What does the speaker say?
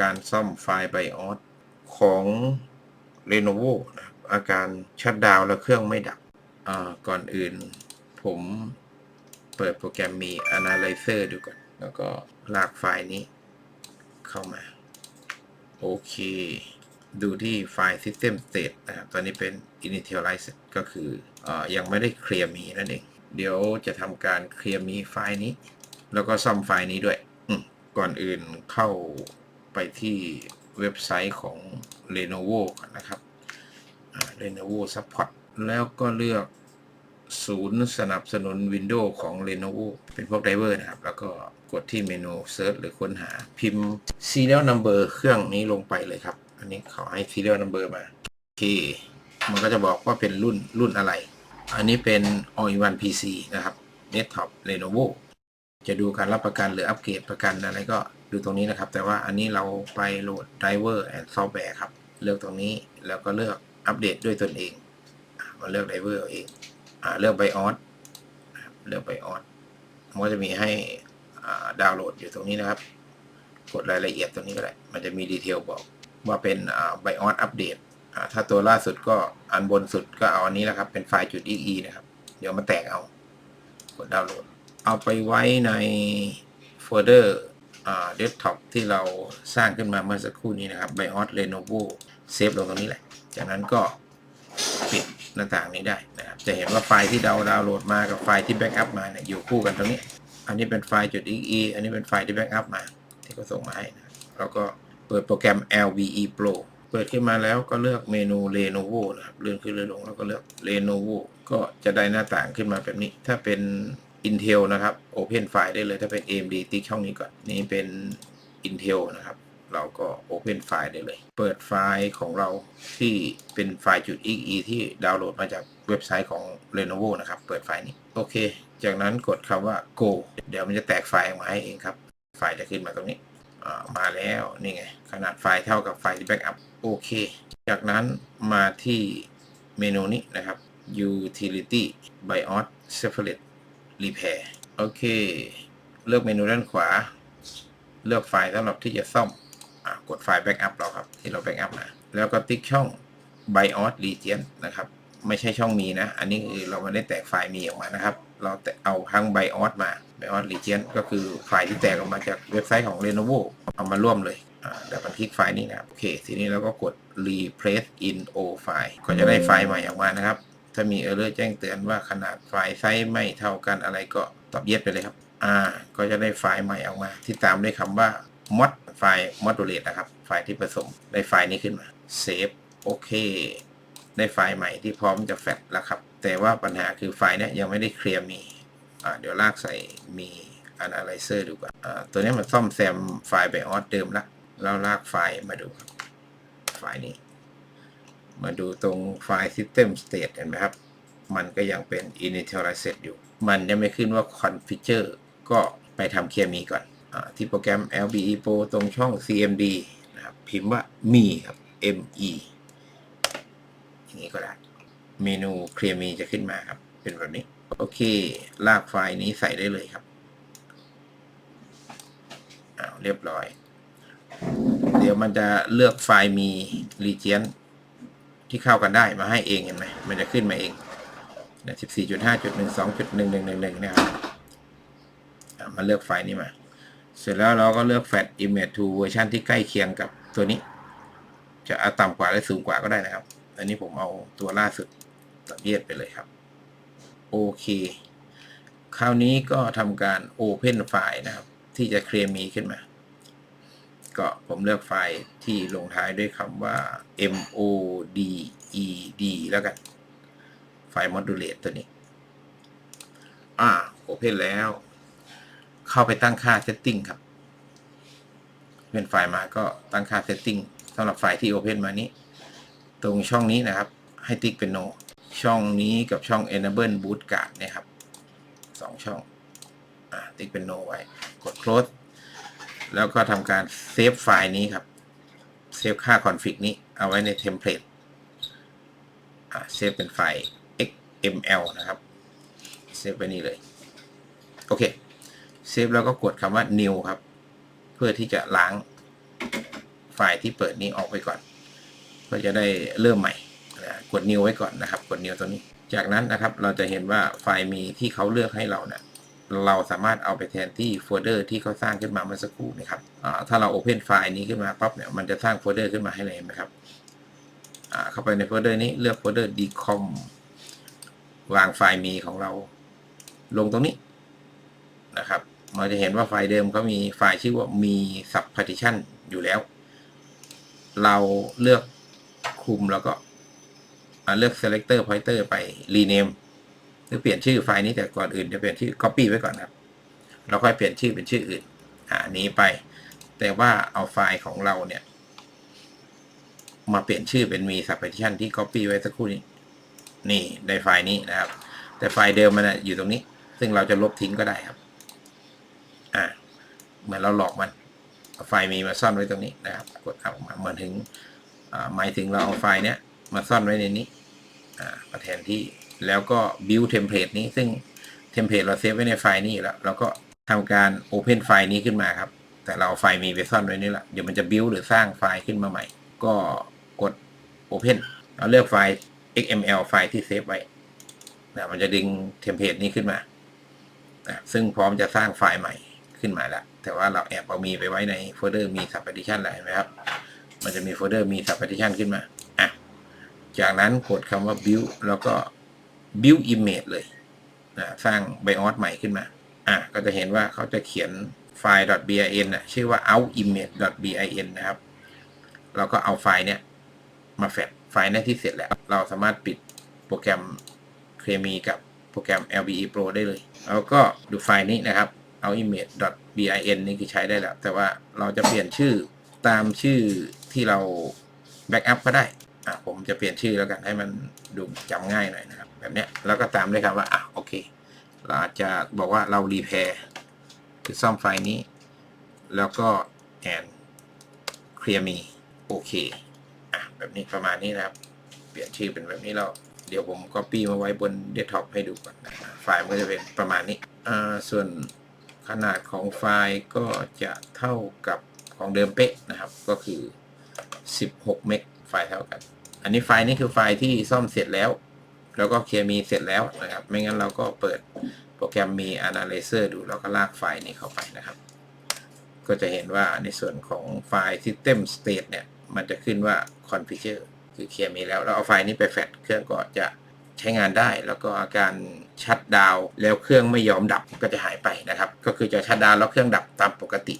การซ่อมไฟล์ BIOS ของ Lenovo นะอาการชัดดาวและเครื่องไม่ดับ ก่อนอื่น ผมเปิดโปรแกรมมี Analyzer ดูก่อน แล้วก็ลากไฟล์นี้เข้ามา โอเค ดูที่ไฟล์ System State นะครับตอนนี้เป็น Initialize ก็คืออยังไม่ได้เคลียร์มีนั่นเอง เดี๋ยวจะทำการเคลียร์มีไฟล์นี้ แล้วก็ซ่อมไฟล์นี้ด้วย ก่อนอื่นเข้า ไปที่เว็บไซต์ของ Lenovo นะครับ Lenovo Support แล้วก็เลือกศูนย์สนับสนุน Windows ของ Lenovo เป็นพวกไดเวอร์นะครับ แล้วก็กดที่เมนู Search หรือค้นหาพิมพ์ Serial Number เครื่องนี้ลงไปเลยครับ อันนี้เขาให้ Serial Number มา โอเค มันก็จะบอกว่าเป็นรุ่นรุ่นอะไร อันนี้เป็น All-in-one PC นะครับ Desktop Lenovo จะดูการรับประกันหรืออัปเกรดประกันอะไรก็ ดูตรงนี้นะครับ แต่ว่าอันนี้เราไปโหลด Driver and Software ครับ เลือกตรงนี้แล้วก็เลือกอัปเดตด้วยตนเองมาเลือก Driver เอาเองอเลือก BIOS เลือก BIOS มันก็จะมีให้ดาวน์โหลดอยู่ตรงนี้นะครับ กดรายละเอียดตรงนี้ก็ได้ มันจะมีดีเทลบอกว่าเป็น BIOS อัปเดตถ้าตัวล่าสุดก็อันบนสุดก็เอาอันนี้แหละครับ เป็นไฟล์จุด .exe นะครับ เดี๋ยวมาแตกเอา กดดาวน์โหลด เอาไปไว้ในโฟลเดอร์ เดสก์ท็อปที่เราสร้างขึ้นมาเมื่อสักครู่นี้นะครับ BIOS Lenovo เซฟลงตรงนี้แหละ จากนั้นก็ปิดหน้าต่างนี้ได้นะครับ จะเห็นว่าไฟล์ที่เราดาวน์โหลดมากับไฟล์ที่แบ็กอัพมาเนี่ยอยู่คู่กันตรงนี้ อันนี้เป็นไฟล์จุด .exe อันนี้เป็นไฟล์ที่แบ็กอัพมา ที่เขาส่งมาให้นะแล้วก็เปิดโปรแกรม LVE Pro เปิดขึ้นมาแล้วก็เลือกเมนู Lenovo นะครับเลื่อนขึ้นเลื่อนลงแล้วก็เลือก Lenovo ก็จะได้หน้าต่างขึ้นมาแบบนี้ ถ้าเป็น Intel นะครับ Open File ได้เลยถ้าเป็น AMD ติ๊กช่องนี้ก่อน นี่เป็น Intel นะครับ เราก็ Open File ได้เลย เปิดไฟล์ของเราที่เป็นไฟล์จุด .exe ที่ดาวน์โหลดมาจากเว็บไซต์ของ Lenovo นะครับ เปิดไฟล์นี้ โอเค จากนั้นกดคำว่า go เดี๋ยวมันจะแตกไฟล์ออกมาให้เองครับ ไฟล์จะขึ้นมาตรงนี้มาแล้วนี่ไง ขนาดไฟล์เท่ากับไฟล์ที่แบ็กอัพโอเค จากนั้นมาที่เมนูนี้นะครับ utility BIOS separate repair โอเค เลือกเมนูด้านขวา เลือกไฟล์สำหรับที่จะซ่อมอกดไฟล์แบ็กอัพเราครับ ที่เราแบ็กอัพมาแล้วก็ติ๊กช่อง BIOS region นะครับ ไม่ใช่ช่องมีนะ อันนี้คือเราไม่ได้แตกไฟล์มีออกมานะครับ เราเอาทั้ง BIOS มา BIOS region ก็คือไฟล์ที่แตกออกมาจากเว็บไซต์ของ Lenovo เอามาร่วมเลยอ่าเดี๋ยวมันคลิกไฟล์นี้นะครับ โอเค ทีนี้เราก็กด replace in o file ก็จะได้ไฟล์ใหม่ออกมานะครับ ถ้ามี error แจ้งเตือนว่าขนาดไฟล์ไซส์ไม่เท่ากันอะไรก็ตอบเย็ดไปเลยครับ อ่า ก็จะได้ไฟล์ใหม่ออกมา ที่ตามด้วยคำว่า mod ไฟล์ modulate นะครับ ไฟล์ที่ผสมได้ไฟล์นี้ขึ้นมา save โอเค ได้ไฟล์ใหม่ที่พร้อมจะแฟลชแล้วครับ แต่ว่าปัญหาคือไฟล์นี้ยังไม่ได้เคลียร์มีอ่าเดี๋ยวลากใส่มี analyzer ดูก่อนอ่าตัวนี้มันซ่อมแซมไฟล์ BIOS เดิมละเราลากไฟล์มาดูครับ ไฟล์นี้ มาดูตรงไฟล์ system state เห็นไหมครับ มันก็ยังเป็น initialize อยู่ มันยังไม่ขึ้นว่า configure ก็ไปทำเคมีก่อนอที่โปรแกรม LBE Pro ตรงช่อง CMD นะครับพิมพ์ว่ามีครับ ME อย่างนี้ก็ได้ เมนูเคลียร์มีจะขึ้นมาครับ เป็นแบบนี้ โอเค ลากไฟล์นี้ใส่ได้เลยครับอาเรียบร้อย เดี๋ยวมันจะเลือกไฟล์มี region ที่เข้ากันได้มาให้เองเห็นไหมมันจะขึ้นมาเองนะ14.5.12.1111นะครับมาเลือกไฟล์นี้มา เสร็จแล้วเราก็เลือก Fat Image to เวอร์ชันที่ใกล้เคียงกับตัวนี้ จะเอาต่ำกว่าหรือสูงกว่าก็ได้นะครับ อันนี้ผมเอาตัวล่าสุดตัดเยียดไปเลยครับ โอเค คราวนี้ก็ทำการ Open ไฟล์นะครับ ที่จะเคลียร์มีขึ้นมา ก็ผมเลือกไฟล์ที่ลงท้ายด้วยคำว่า moded แล้วกัน ไฟล์ modulate ตัวนี้ อ่า open แล้ว เข้าไปตั้งค่า setting ครับ เป็นไฟล์มาก็ตั้งค่า setting สำหรับไฟล์ที่ open มานี้ ตรงช่องนี้นะครับ ให้ติ๊กเป็น no ช่องนี้กับช่อง enable boot guard เนี่ยครับสองช่องอ่าติ๊กเป็น no ไว้ กด close แล้วก็ทำการเซฟไฟล์นี้ครับ เซฟค่า config นี้เอาไว้ในเทมเพลตเซฟเป็นไฟล์ xml นะครับ เซฟไปนี่เลย โอเค เซฟแล้วก็กดคำว่า new ครับ เพื่อที่จะล้างไฟล์ที่เปิดนี้ออกไปก่อนก็จะได้เริ่มใหม่ กด new ไว้ก่อนนะครับ กด new ตัวนี้ จากนั้นนะครับ เราจะเห็นว่าไฟล์มีที่เขาเลือกให้เราเนี่ย เราสามารถเอาไปแทนที่โฟลเดอร์ที่เขาสร้างขึ้นมาเมื่อสักครู่นะครับถ้าเรา Open ไฟล์นี้ขึ้นมาปั๊บเนี่ยมันจะสร้างโฟลเดอร์ขึ้นมาให้เลยนไหมครับเข้าไปในโฟลเดอร์นี้เลือกโฟลเดอร์ decom วางไฟล์มีของเราลงตรงนี้นะครับมันจะเห็นว่าไฟล์เดิมเขามีไฟล์ชื่อว่ามี sub partition อยู่แล้ว เราเลือกคุมแล้วก็เลือก selector pointer ไป rename หรือเปลี่ยนชื่อไฟล์นี้แต่ก่อนอื่นจะเปลี่ยนชื่อ copy ไว้ก่อนครับเราค่อยเปลี่ยนชื่อเป็นชื่ออื่นอ่านี้ไป แต่ว่าเอาไฟล์ของเราเนี่ย มาเปลี่ยนชื่อเป็นมี sub partition ที่ copy ไว้สักครู่นี้ นี่ได้ไฟล์นี้นะครับ แต่ไฟล์เดิมมันนะอยู่ตรงนี้ ซึ่งเราจะลบทิ้งก็ได้ครับอ่าเหมือนเราหลอกมันไฟล์มีมาซ่อนไว้ตรงนี้นะครับ กดเอามาเหมือนถึงหมายถึงเราเอาไฟล์เนี้ยมาซ่อนไว้ในนี้อ่ามาแทนที่ แล้วก็ build template นี้ซึ่ง template เราเซฟไว้ในไฟล์นี้อยู่แล้วเราก็ทำการ open ไฟล์นี้ขึ้นมาครับ แต่เราเอาไฟล์มีไปซ่อนไว้นี่แหละเดี๋ยวมันจะ build หรือสร้างไฟล์ขึ้นมาใหม่ ก็กด open เราเลือกไฟล์ XML ไฟล์ที่เซฟไว้นะมันจะดึงเทมเพลตนี้ขึ้นมานะซึ่งพร้อมจะสร้างไฟล์ใหม่ขึ้นมาแล้ว แต่ว่าเราแอบเอามีไปไว้ในโฟลเดอร์มี subpartition แล้วเห็นไหมครับ มันจะมีโฟลเดอร์มี subpartition ขึ้นมาอะจากนั้นกดคำว่า build แล้วก็ build image เลยนะสร้าง BIOS ใหม่ขึ้นมา อะก็จะเห็นว่าเขาจะเขียนไฟล์ .bin นะชื่อว่า outimage.bin นะครับ เราก็เอาไฟล์เนี้ยมาแฟดไฟล์นี้ที่เสร็จแล้ว เราสามารถปิดโปรแกรมเคมีกับโปรแกรม LBE Pro ได้เลย แล้วก็ดูไฟล์นี้นะครับ เอา image.bin นี่คือใช้ได้แล้ว แต่ว่าเราจะเปลี่ยนชื่อตามชื่อที่เราแบ็กอัพก็ได้ อะผมจะเปลี่ยนชื่อแล้วกันให้มันดูจำง่ายหน่อยนะครับ แบบเนี้ยแล้วก็ตามด้วยคำว่าอะโอเค เราอาจจะบอกว่าเรารีแพร์คือซ่อมไฟล์นี้ แล้วก็แอนเคลียร์มีโอเคอะแบบนี้ประมาณนี้นะครับ เปลี่ยนชื่อเป็นแบบนี้แล้วเดี๋ยวผมก็ปี้มาไว้บนเดสก์ท็อปให้ดูก่อนนะไฟล์มันก็จะเป็นประมาณนี้อ่าส่วนขนาดของไฟล์ก็จะเท่ากับของเดิมเป๊ะนะครับ ก็คือ 16 เมกไฟล์เท่ากัน อันนี้ไฟล์นี้คือไฟล์ที่ซ่อมเสร็จแล้ว แล้วก็เคลียร์มีเสร็จแล้วนะครับ ไม่งั้นเราก็เปิดโปรแกรมมี Analyzer ดูแล้วก็ลากไฟล์นี้เข้าไปนะครับ ก็จะเห็นว่าในส่วนของไฟล์ System State เนี่ย มันจะขึ้นว่า Configure คือเคลียร์มีแล้วแล้วเอาไฟล์นี้ไปแฟลชเครื่องก็จะใช้งานได้แล้วก็อาการชัดดาวแล้วเครื่องไม่ยอมดับก็จะหายไปนะครับ ก็คือจะชัดดาวแล้วเครื่องดับตามปกติ